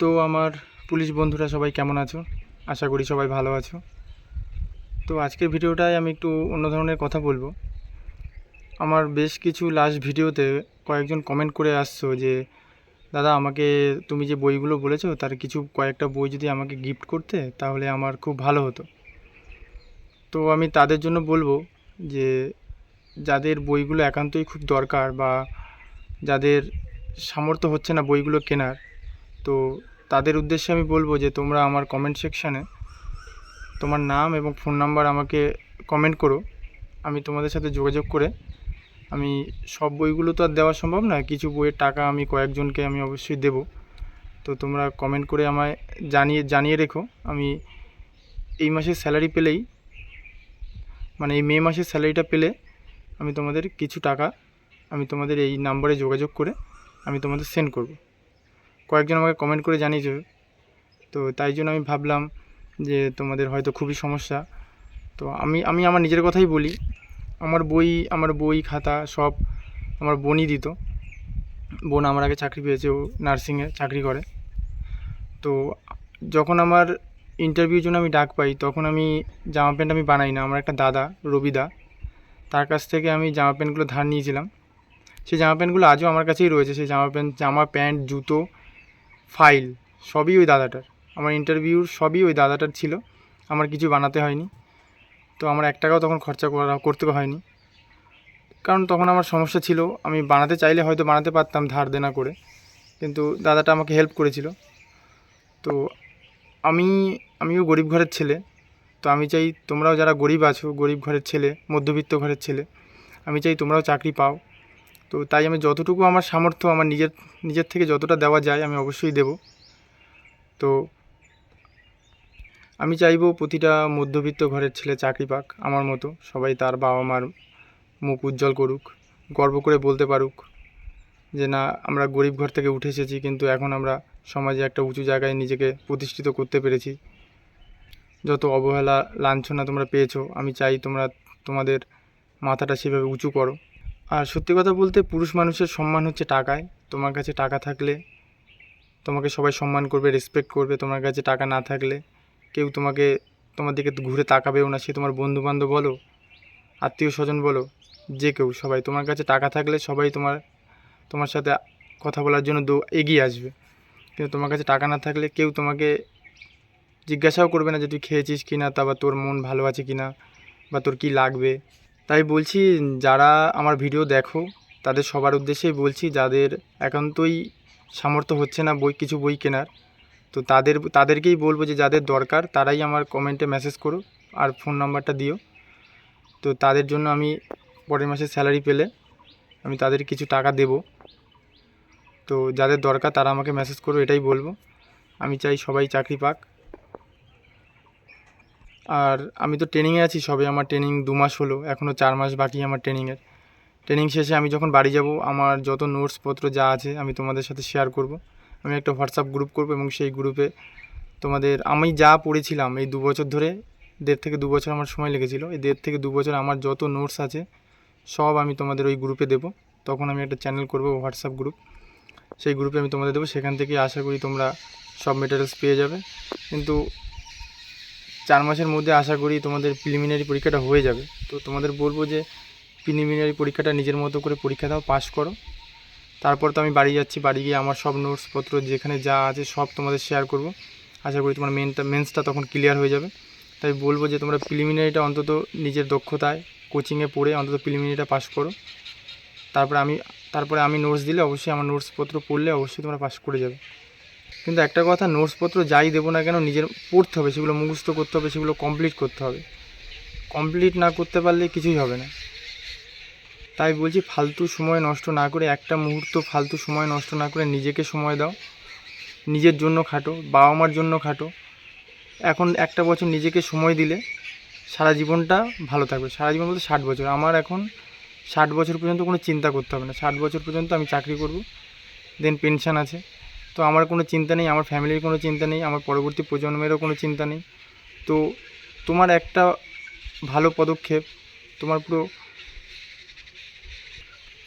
তো আমার পুলিশ বন্ধুরা সবাই কেমন আছো? আশা করি সবাই ভালো আছো। তো আজকের ভিডিওটায় আমি একটু অন্য ধরনের কথা বলব। আমার বেশ কিছু লাস্ট ভিডিওতে কয়েকজন কমেন্ট করে আসছো যে, দাদা, আমাকে তুমি যে বইগুলো বলেছ, তার কিছু কয়েকটা বই যদি আমাকে গিফট করতে, তাহলে আমার খুব ভালো হতো। তো আমি তাদের জন্য বলব যে, যাদের বইগুলো একান্তই খুব দরকার বা যাদের সামর্থ্য হচ্ছে না বইগুলো কেনার তো তাদের উদ্দেশ্যে আমি বলব যে তোমরা আমার কমেন্ট সেকশানে তোমার নাম এবং ফোন নাম্বার আমাকে কমেন্ট করো। আমি তোমাদের সাথে যোগাযোগ করে আমি সব বইগুলো তো আর দেওয়া সম্ভব না কিছু বইয়ের টাকা আমি কয়েকজনকে আমি অবশ্যই দেব। তো তোমরা কমেন্ট করে আমায় জানিয়ে জানিয়ে রেখো। আমি এই মাসের স্যালারি পেলেই মানে এই মে মাসের স্যালারিটা পেলে আমি তোমাদের কিছু টাকা আমি তোমাদের এই নাম্বারে যোগাযোগ করে আমি তোমাদের সেন্ড করব। কয়েকজন আমাকে কমেন্ট করে জানিয়েছে। তো তাই জন্য আমি ভাবলাম যে তোমাদের হয়তো খুবই সমস্যা। তো আমি আমি আমার নিজের কথাই বলি। আমার বই আমার বই খাতা সব আমার বোনই দিত। বোন আমার আগে চাকরি পেয়েছে, ও নার্সিংয়ে চাকরি করে। তো যখন আমার ইন্টারভিউর জন্য আমি ডাক পাই, তখন আমি জামা প্যান্ট আমি বানাই না। আমার একটা দাদা, রবিদা, তার কাছ থেকে আমি জামা প্যান্টগুলো ধার নিয়েছিলাম। সেই জামা প্যান্টগুলো আজও আমার কাছেই রয়েছে। সেই জামা প্যান্ট জামা প্যান্ট, জুতো ফাইল, সবই ওই দাদাটার। আমার ইন্টারভিউর সবই ওই দাদাটার ছিল। আমার কিছু বানাতে হয়নি। তো আমার এক টাকাও তখন খরচা করা, করতে হয়নি। কারণ তখন আমার সমস্যা ছিল, আমি বানাতে চাইলে হয়তো বানাতে পারতাম ধার দেনা করে। কিন্তু দাদাটা আমাকে হেল্প করেছিল। তো আমি, আমিও গরিব ঘরের ছেলে। তো আমি চাই তোমরাও যারা গরিব আছো, গরিব ঘরের ছেলে, মধ্যবিত্ত ঘরের ছেলে, আমি চাই তোমরাও চাকরি পাও। তো তাই আমি যতটুকু আমার সামর্থ্য, আমার নিজের নিজের থেকে যতটা দেওয়া যায় আমি অবশ্যই দেব। তো আমি চাইব প্রতিটা মধ্যবিত্ত ঘরের ছেলে চাকরি পাক আমার মতো, সবাই তার বাবা মার মুখ উজ্জ্বল করুক, গর্ব করে বলতে পারুক যে না, আমরা গরিব ঘর থেকে উঠে এসেছি কিন্তু এখন আমরা সমাজে একটা উঁচু জায়গায় নিজেকে প্রতিষ্ঠিত করতে পেরেছি। যত অবহেলা, লাঞ্ছনা তোমরা পেয়েছ, আমি চাই তোমরা তোমাদের মাথাটা সেভাবে উঁচু করো। আর সত্যি কথা বলতে পুরুষ মানুষের সম্মান হচ্ছে টাকায়। তোমার কাছে টাকা থাকলে তোমাকে সবাই সম্মান করবে রেসপেক্ট করবে। তোমার কাছে টাকা না থাকলে কেউ তোমাকে তোমার দিকে ঘুরে তাকাবেও না। সে তোমার বন্ধু বান্ধব বলো আত্মীয় স্বজন বলো, যে কেউ, সবাই। তোমার কাছে টাকা থাকলে সবাই তোমার তোমার সাথে কথা বলার জন্য এগিয়ে আসবে। কিন্তু তোমার কাছে টাকা না থাকলে কেউ তোমাকে জিজ্ঞাসাও করবে না যে তুই খেয়েছিস কি না তা বা তোর মন ভালো আছে কি না বা তোর কি লাগবে। তাই বলছি, যারা আমার ভিডিও দেখো, তাদের সবার উদ্দেশ্যেই বলছি, যাদের একান্তই সামর্থ্য হচ্ছে না বই, কিছু বই কেনার, তো তাদের, তাদেরকেই বলব যে যাদের দরকার, তারাই আমার কমেন্টে মেসেজ করো আর ফোন নাম্বারটা দিও। তো তাদের জন্য আমি পরের মাসে স্যালারি পেলে আমি তাদের কিছু টাকা দেব। তো যাদের দরকার, তারা আমাকে মেসেজ করো এটাই বলব। আমি চাই সবাই চাকরি পাক। আর আমি তো ট্রেনিংয়ে আছি, সবে আমার ট্রেনিং দু মাস হলো এখনও চার মাস বাকি আমার ট্রেনিংয়ের ট্রেনিং শেষে আমি যখন বাড়ি যাব, আমার যত নোটসপত্র যা আছে আমি তোমাদের সাথে শেয়ার করব। আমি একটা হোয়াটসঅ্যাপ গ্রুপ করব এবং সেই গ্রুপে তোমাদের, আমি যা পড়েছিলাম এই দু বছর ধরে, দেড় থেকে দু বছর আমার সময় লেগেছিল, এই দেড় থেকে দু বছর আমার যত নোটস আছে, সব আমি তোমাদের ওই গ্রুপে দেবো। তখন আমি একটা চ্যানেল করব হোয়াটসঅ্যাপ গ্রুপ সেই গ্রুপে আমি তোমাদের দেবো, সেখান থেকে আশা করি তোমরা সব মেটেরিয়ালস পেয়ে যাবে। কিন্তু চার মাসের মধ্যে আশা করি তোমাদের প্রিলিমিনারি পরীক্ষাটা হয়ে যাবে। তো তোমাদের বলব যে প্রিলিমিনারি পরীক্ষাটা নিজের মতো করে পরীক্ষা দাও পাস করো। তারপর তো আমি বাড়ি যাচ্ছি, বাড়ি গিয়ে আমার সব নোটসপত্র যেখানে যা আছে সব তোমাদের শেয়ার করব। আশা করি তোমার মেনটা মেন্সটা তখন ক্লিয়ার হয়ে যাবে। তাই বলব যে তোমরা প্রিলিমিনারিটা অন্তত নিজের দক্ষতায় কোচিংয়ে পড়ে অন্তত প্রিলিমিনারিটা পাস করো। তারপরে আমি তারপরে আমি নোটস দিলে অবশ্যই আমার নোটসপত্র পড়লে অবশ্যই তোমরা পাস করে যাবে। কিন্তু একটা কথা নোটসপত্র যাই দেবো না কেন নিজের পড়তে হবে, সেগুলো মুখস্থ করতে হবে, সেগুলো কমপ্লিট করতে হবে। কমপ্লিট না করতে পারলে কিছুই হবে না। তাই বলছি ফালতু সময় নষ্ট না করে একটা মুহূর্ত ফালতু সময় নষ্ট না করে নিজেকে সময় দাও। নিজের জন্য খাটো, বাবা মার জন্য খাটো। এখন একটা বছর নিজেকে সময় দিলে সারা জীবনটা ভালো থাকবে। সারা জীবন বলতে ষাট বছর। আমার এখন ষাট বছর পর্যন্ত কোনো চিন্তা করতে হবে না। ষাট বছর পর্যন্ত আমি চাকরি করব দেন পেনশন আছে। তো আমার কোনো চিন্তা নেই, আমার ফ্যামিলির কোনো চিন্তা নেই, আমার পরবর্তী প্রজন্মেরও কোনো চিন্তা নেই। তো তোমার একটা ভালো পদক্ষেপ, তোমার পুরো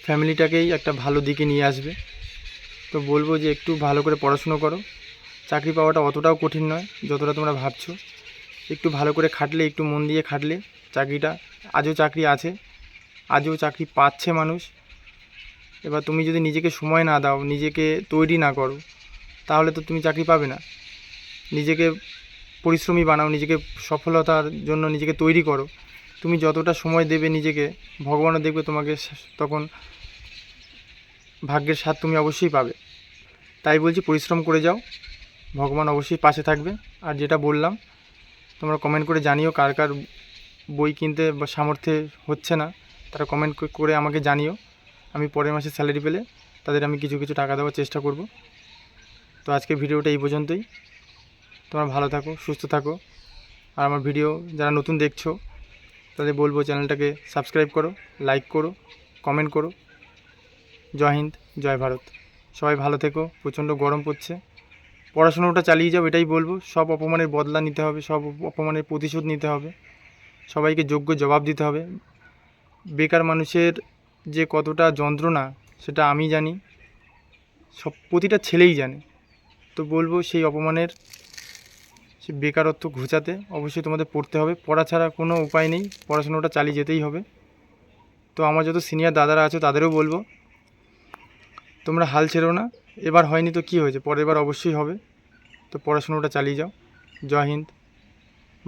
ফ্যামিলিটাকেই একটা ভালো দিকে নিয়ে আসবে। তো বলব যে একটু ভালো করে পড়াশুনো করো। চাকরি পাওয়াটা অতটাও কঠিন নয়, যতটা তোমরা ভাবছ। একটু ভালো করে খাটলে, একটু মন দিয়ে খাটলে চাকরিটা, আজও চাকরি আছে, আজও চাকরি পাচ্ছে মানুষ। এবার তুমি যদি নিজেকে সময় না দাও, নিজেকে তৈরি না করো তাহলে তো তুমি চাকরি পাবে না। নিজেকে পরিশ্রমী বানাও, নিজেকে সফলতার জন্য নিজেকে তৈরি করো। তুমি যতটা সময় দেবে নিজেকে, ভগবানও দেখবে তোমাকে তখন ভাগ্যের স্বাদ তুমি অবশ্যই পাবে। তাই বলছি পরিশ্রম করে যাও, ভগবান অবশ্যই পাশে থাকবে। আর যেটা বললাম, তোমরা কমেন্ট করে জানিও কার কার বই কিনতে বা সামর্থ্যে হচ্ছে না, তারা কমেন্ট করে আমাকে জানিও। আমি পরের মাসে স্যালারি পেলে তাদের আমি কিছু কিছু টাকা দেওয়ার চেষ্টা করব। তো আজকে ভিডিওটা এই পর্যন্তই। তোমরা ভালো থাকো, সুস্থ থাকো। আর আমার ভিডিও যারা নতুন দেখছ, তাদের বলব চ্যানেলটাকে সাবস্ক্রাইব করো, লাইক করো, কমেন্ট করো। জয় হিন্দ, জয় ভারত। সবাই ভালো থেকো, প্রচণ্ড গরম পড়ছে। পড়াশোনাটা চালিয়ে যাও, এটাই বলব। সব অপমানের বদলা নিতে হবে, সব অপমানের প্রতিশোধ নিতে হবে। সবাইকে যোগ্য জবাব দিতে হবে। বেকার মানুষের যে কতটা যন্ত্রণা, সেটা আমি জানি। সব প্রতিটা ছেলেই জানে। তো বলব সেই অপমানের সে বেকারত্ব ঘুচাতে অবশ্যই তোমাদের পড়তে হবে। পড়া ছাড়া কোনো উপায় নেই পড়াশোনাটা চালিয়ে যেতেই হবে। তো আমার যত সিনিয়র দাদারা আছে তাদেরও বলব, তোমরা হাল ছেড়ো না। এবার হয়নি তো কি হয়েছে? পরের বার অবশ্যই হবে। তো পড়াশোনাটা চালিয়ে যাও। জয় হিন্দ,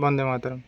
বন্দে মাতরম।